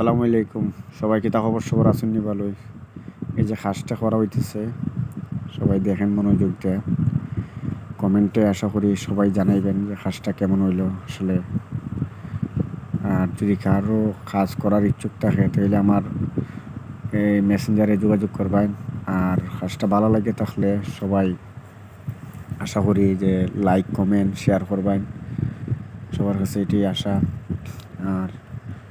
আসসালামু আলাইকুম। সবাইকে তা খবর সবার আছেন নি ভালোই। এই যে হাঁসটা করা হইতেছে, সবাই দেখেন মনোযোগ দিয়ে কমেন্টে আশা করি সবাই জানাইবেন যে হাঁসটা কেমন হইল আসলে। আর যদি কারও কাজ করার ইচ্ছুক থাকে, তাহলে আমার এই মেসেঞ্জারে যোগাযোগ করবেন। আর কাজটা ভালো লাগে তাহলে সবাই আশা করি যে লাইক, কমেন্ট, শেয়ার করবেন। সবার কাছে এটি আশা। আর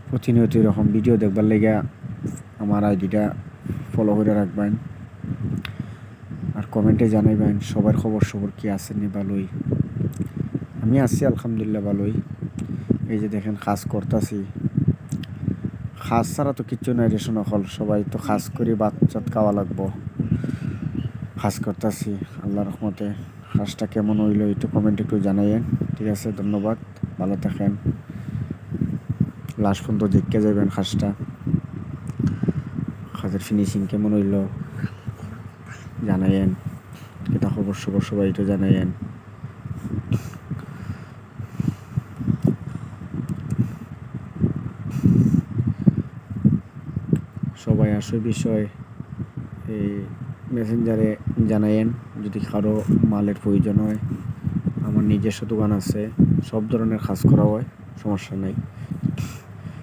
প্রতিনিয়ত এরকম ভিডিও দেখবার লেগে আমার আইডিটা ফলো করে রাখবেন। আর কমেন্টে জানাইবেন, সবার খবর সবর কি আছে নি ভালোই। আমি আছি আলহামদুলিল্লাহ ভালোই। এই যে দেখেন, কাজ করতেছি। খাস ছাড়া তো কিচ্ছু নাই রেশন হল সবাই তো খাস করে চাত খাওয়া লাগবো। খাস করতেছি আল্লাহ রহমতে। খাসটা কেমন হইল একটু কমেন্ট একটু জানাইয়েন। ঠিক আছে, ধন্যবাদ, ভালো থাকেন। লাস্ট পর্যন্ত দেখতে যাবেন খাসটা। খাসের ফিনিশিং কেমন হইল? জানাইয়েন। এটা খবর সবর সবাই একটু জানাইয়েন। সবাই আসে বিষয়। এই মেসেঞ্জারে জানাইয়েন, যদি কারও মালের প্রয়োজন হয়। আমার নিজস্ব দোকান আছে, সব ধরনের কাজ করা হয়, সমস্যা নেই।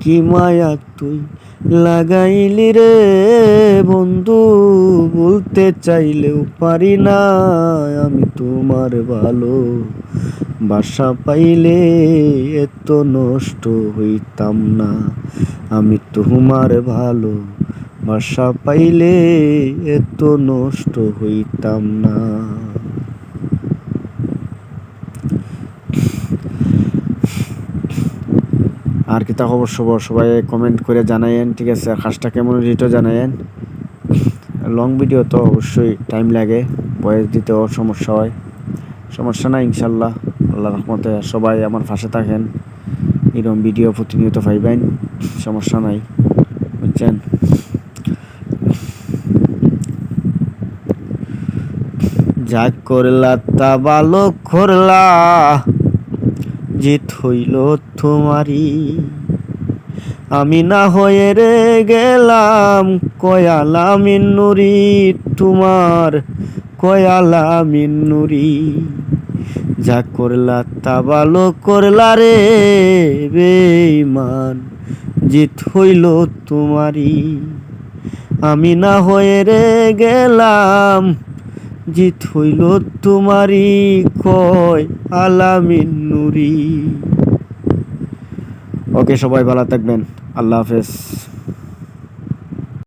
কি মায়া তুই লাগাইলি রে বন্ধু? বলতে চাইলেও পারি না আমি তোমার ভালো। বাসা পাইলে এত নষ্ট হইতাম না আমি তোমার ভালো। বাসা পাইলে এত নষ্ট হইতাম না। আর কিতা খবর সবর? সবাই কমেন্ট করে জানাইয়েন ঠিক আছে? খাসটা কেমন রিটো জানাইয়েন লং ভিডিও তো অবশ্যই টাইম লাগে বয়স দিতেও সমস্যা হয়। সমস্যা না ইনশাল্লাহ। আল্লাহ রহমতে সবাই আমার পাশে থাকেন। এরকম ভিডিও প্রতিনিয়ত পাইবেন, সমস্যা নাই, বুঝছেন? যা করলা তা ভালো করলা। জিত হইল তোমারি আমি না হয়ে রে গেলাম, কয়ালা মিন্নুরি তোমার কয়ালা মিন্নুরি যা করলা তা ভালো করলা রে বেমান জিত হইল তোমারি আমি না হয়ে রে গেলাম জিত হইল তোমারই কয় আলামিন নুরি। ওকে সবাই ভালো থাকবেন। আল্লাহ হাফেজ।